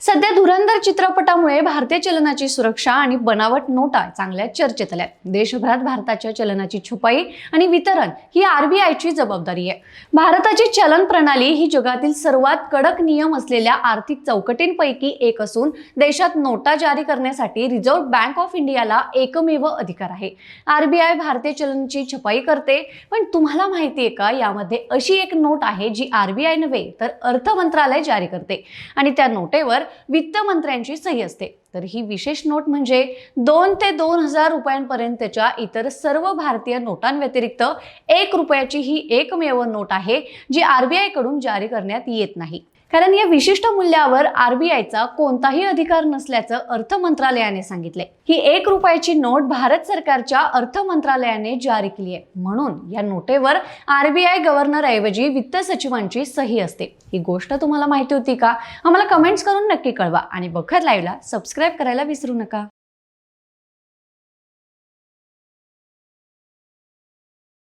सध्या धुरंधर चित्रपटामुळे भारतीय चलनाची सुरक्षा आणि बनावट नोटा चांगल्या चर्चेत आल्या. देशभरात भारताच्या चलनाची छुपाई आणि वितरण ही आरबीआयची जबाबदारी आहे. भारताची चलन प्रणाली ही जगातील सर्वात कडक नियम असलेल्या आर्थिक चौकटींपैकी एक असून देशात नोटा जारी करण्यासाठी रिझर्व्ह बँक ऑफ इंडियाला एकमेव अधिकार आहे. आरबीआय भारतीय चलनाची छपाई करते पण तुम्हाला माहिती आहे का? यामध्ये अशी एक नोट आहे जी आरबीआय नव्हे तर अर्थ मंत्रालय जारी करते. आणि त्या नोटेवर वित्त मंत्र्यांची सही असते. तर ही विशेष नोट म्हणजे दोन ते दोन हजार रुपयांपर्यंतच्या इतर सर्व भारतीय नोटांव्यतिरिक्त एक रुपयाची ही एकमेव नोट आहे जी आरबीआयकडून जारी करण्यात येत नाही. कारण या विशिष्ट मूल्यावर आरबीआयचा कोणताही अधिकार नसल्याचं अर्थ मंत्रालयाने सांगितले. ही एक रुपयाची नोट भारत सरकारच्या अर्थ मंत्रालयाने जारी केली आहे. म्हणून या नोटेवर आरबीआय गव्हर्नर ऐवजी वित्त सचिवांची सही असते. ही गोष्ट तुम्हाला माहिती होती का? आम्हाला कमेंट्स करून नक्की कळवा. आणि बखर लाईव्हला सबस्क्राईब करायला विसरू नका.